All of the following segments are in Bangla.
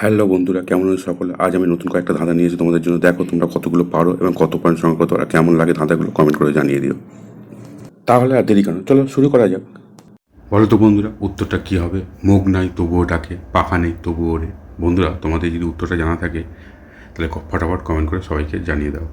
হ্যালো বন্ধুরা, কেমন আছো সকলে? আজ আমি নতুন কয়েকটা ধাঁধা নিয়েছি তোমাদের জন্য। দেখো তোমরা কতগুলো পারো এবং কত পয়েন্ট সংগ্রহ করতে পারো কেমন লাগে ধাঁধাগুলো কমেন্ট করে জানিয়ে দিও। তাহলে আর দেরি কেন? চলো শুরু করা যাক। বলো তো বন্ধুরা, উত্তরটা কী হবে? মুখ নাই তবুও ডাকে, পাখা নেই তবুও ওরে বন্ধুরা, তোমাদের যদি উত্তরটা জানা থাকে, তাহলে ফটাফট কমেন্ট করে সবাইকে জানিয়ে দাও।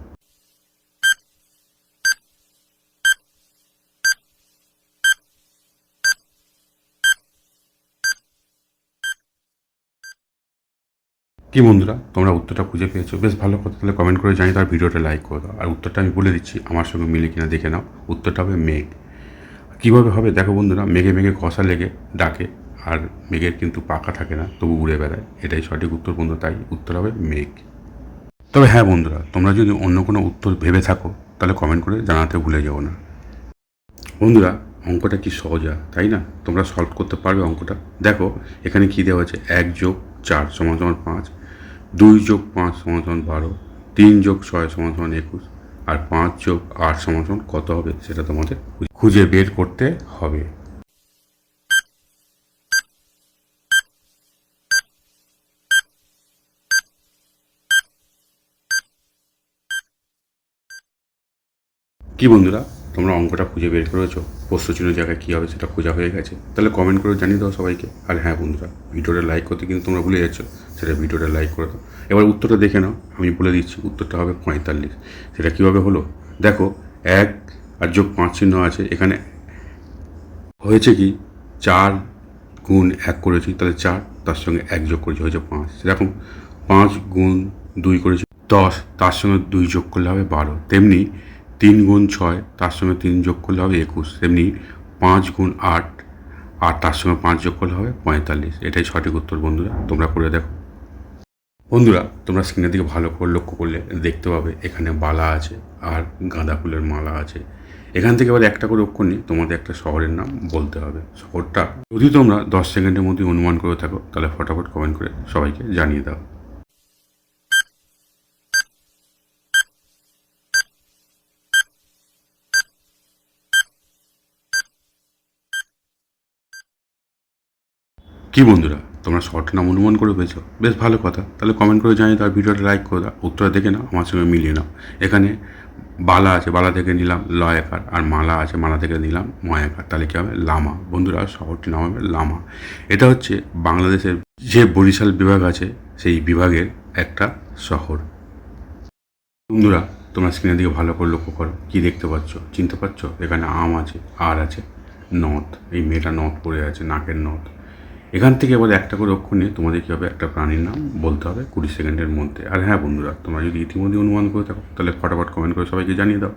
কি বন্ধুরা, তোমরা উত্তরটা খুঁজে পেয়েছ? বেশ ভালো কথা, তাহলে কমেন্ট করে জানিয়ে তার ভিডিওটা লাইক করে দাও। আর উত্তরটা আমি বলে দিচ্ছি, আমার সঙ্গে মিলে কিনা দেখে নাও। উত্তরটা হবে মেঘ। কীভাবে হবে? দেখো বন্ধুরা, মেঘে মেঘে কষা লেগে ডাকে, আর মেঘের কিন্তু পাকা থাকে না, তবু উড়ে বেড়ায়। এটাই সঠিক উত্তর বন্ধু তাই উত্তর হবে মেঘ। তবে হ্যাঁ বন্ধুরা, তোমরা যদি অন্য কোনো উত্তর ভেবে থাকো, তাহলে কমেন্ট করে জানাতে ভুলে যাও না। বন্ধুরা, অঙ্কটা কি সহজা তাই না? তোমরা সলভ করতে পারবে অঙ্কটা। দেখো, এখানে কি দেওয়া আছে এক যোগ চার সমান সমান পাঁচ। দুই যোগ পাঁচ সমান বারো, তিন যোগ ছয় সমান একুশ, আর পাঁচ যোগ আট সমান কত হবে সেটা তোমাদের খুঁজে বের করতে হবে। কি বন্ধুরা, তোমরা অঙ্কটা খুঁজে বের করেছ? প্রশ্নচিহ্ন জায়গায় কী হবে, সেটা খোঁজা হয়ে গেছে। তাহলে কমেন্ট করে জানিয়ে দাও সবাইকে। আর হ্যাঁ বন্ধুরা, ভিডিওটা লাইক করতে কিন্তু তোমরা ভুলে যাচ্ছ, সেটা ভিডিওটা লাইক করে দাও। এবার উত্তরটা দেখে নাও, আমি বলে দিচ্ছি, উত্তরটা হবে পঁয়তাল্লিশ। সেটা কীভাবে হলো? দেখো, এক আর যোগ পাঁচ চিহ্ন আছে, এখানে হয়েছে কি, চার গুণ এক করেছি, তাহলে চার, তার সঙ্গে এক যোগ করেছি, হয়েছে পাঁচ। সেরকম পাঁচ গুণ দুই করেছি, দশ, তার সঙ্গে দুই যোগ করলে হবে বারো। তেমনি তিন গুণ ছয়, তার সঙ্গে তিন যোগ করলে হবে একুশ। তেমনি পাঁচ গুণ আট, আর তার সঙ্গে পাঁচ যোগ করলে হবে পঁয়তাল্লিশ। এটাই সঠিক উত্তর বন্ধুরা, তোমরা করে দেখো। বন্ধুরা, তোমরা স্ক্রিনের দিকে ভালো করে লক্ষ্য করলে দেখতে পাবে এখানে বালা আছে আর গাঁদা ফুলের মালা আছে। এখান থেকে এবার একটা করে অক্ষর নিয়ে তোমাদের একটা শহরের নাম বলতে হবে। শহরটা, যদি তোমরা দশ সেকেন্ডের মধ্যে অনুমান করে থাকো, তাহলে ফটাফট কমেন্ট করে সবাইকে জানিয়ে দাও। কি বন্ধুরা, তোমরা শর্ট নাম অনুমান করে পেয়েছ? বেশ ভালো কথা। তাহলে কমেন্ট করে জানিয়ে দাও, ভিডিওটা লাইক করে দাও উত্তরটা দেখে নাও, আমার সঙ্গে মিলিয়ে নাও। এখানে বালা আছে, বালা থেকে নিলাম লয়াকার, আর মালা আছে, মালা থেকে নিলাম ময়াকার। তাহলে কী হবে? লামা। বন্ধুরা শহরটির নাম হবে লামা। এটা হচ্ছে বাংলাদেশের যে বরিশাল বিভাগ আছে, সেই বিভাগের একটা শহর। বন্ধুরা, তোমরা স্ক্রিনের দিকে ভালো করে লক্ষ্য করো, কী দেখতে পাচ্ছ? চিনতে পারছ? এখানে আম আছে, আর আছে নথ। এই মেয়েটা নথ পড়ে আছে, নাকের নথ। এখান থেকে এবার একটা করে অক্ষর নিয়ে তোমাদের কী হবে? একটা প্রাণীর নাম বলতে হবে কুড়ি সেকেন্ডের মধ্যে। আর হ্যাঁ বন্ধুরা, তোমরা যদি ইতিমধ্যে অনুমান করে থাকো, তাহলে ফটাফট কমেন্ট করে সবাইকে জানিয়ে দাও।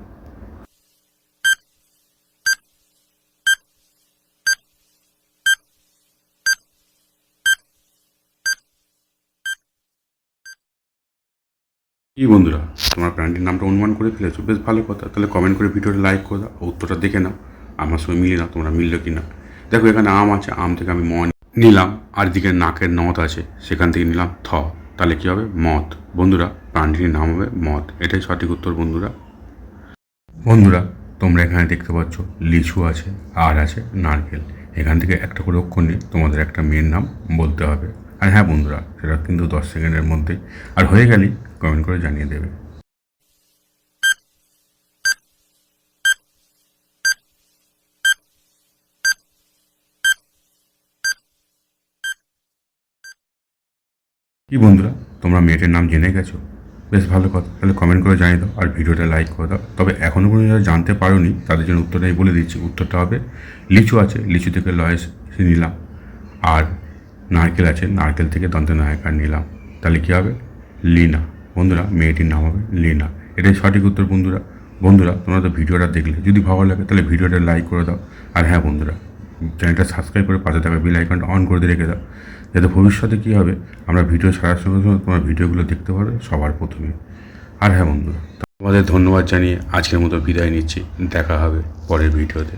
কি বন্ধুরা, তোমার প্রাণীর নামটা অনুমান করে ফেলেছো? বেশ ভালো কথা। তাহলে কমেন্ট করে ভিডিওটা লাইক করে দাও উত্তরটা দেখে নাও। আমার সঙ্গে মিলে নাও, তোমরা মিললো কি না দেখো এখানে আম আছে, আম থেকে আমি ম নিলাম, আর এদিকে নাকের নথ আছে, সেখান থেকে নিলাম থ। তাহলে কী হবে? মত বন্ধুরা, প্রাণীটির নাম হবে মত এটাই সঠিক উত্তর, বন্ধুরা। বন্ধুরা, তোমরা এখানে দেখতে পাচ্ছ, লিচু আছে, আর আছে নারকেল। এখান থেকে একটা করে অক্ষর নিয়ে তোমাদের একটা মেয়ের নাম বলতে হবে। আর হ্যাঁ বন্ধুরা, সেটা কিন্তু দশ সেকেন্ডের মধ্যেই। আর হয়ে গেলেই কমেন্ট করে জানিয়ে দেবে। কি বন্ধুরা, তোমরা মেয়েটার নাম জেনে গেছো? বেশ ভালো কথা, তাহলে কমেন্ট করে জানিয়ে দাও আর ভিডিওটা লাইক করে দাও। তবে এখনও পর্যন্ত যারা জানতে পারোনি, তাদের জন্য উত্তরটা আমি বলে দিচ্ছি। উত্তরটা হবে, লিচু আছে, লিচু থেকে লয়েস নিলাম। আর নারকেল আছে, নারকেল থেকে দন্তে নায়কার নিলাম। তাহলে কী হবে? লিনা। বন্ধুরা, মেয়েটির নাম হবে লিনা। এটাই সঠিক উত্তর বন্ধুরা। বন্ধুরা, তোমরা তো ভিডিওটা দেখলে। যদি ভালো লাগে, তাহলে ভিডিওটা লাইক করে দাও। আর হ্যাঁ বন্ধুরা, চ্যানেলটা সাবস্ক্রাইব করে পাশে থাকা বেল আইকনটা অন করে দিয়ে রেখে দাও। যাতে ভবিষ্যতে কী হবে, আমরা ভিডিও ছাড়ার সঙ্গে সঙ্গে তোমার ভিডিওগুলো দেখতে পারবে সবার প্রথমে। আর হ্যাঁ বন্ধুরা, তোমাদের ধন্যবাদ জানিয়ে আজকের মতো বিদায় নিচ্ছি। দেখা হবে পরের ভিডিওতে।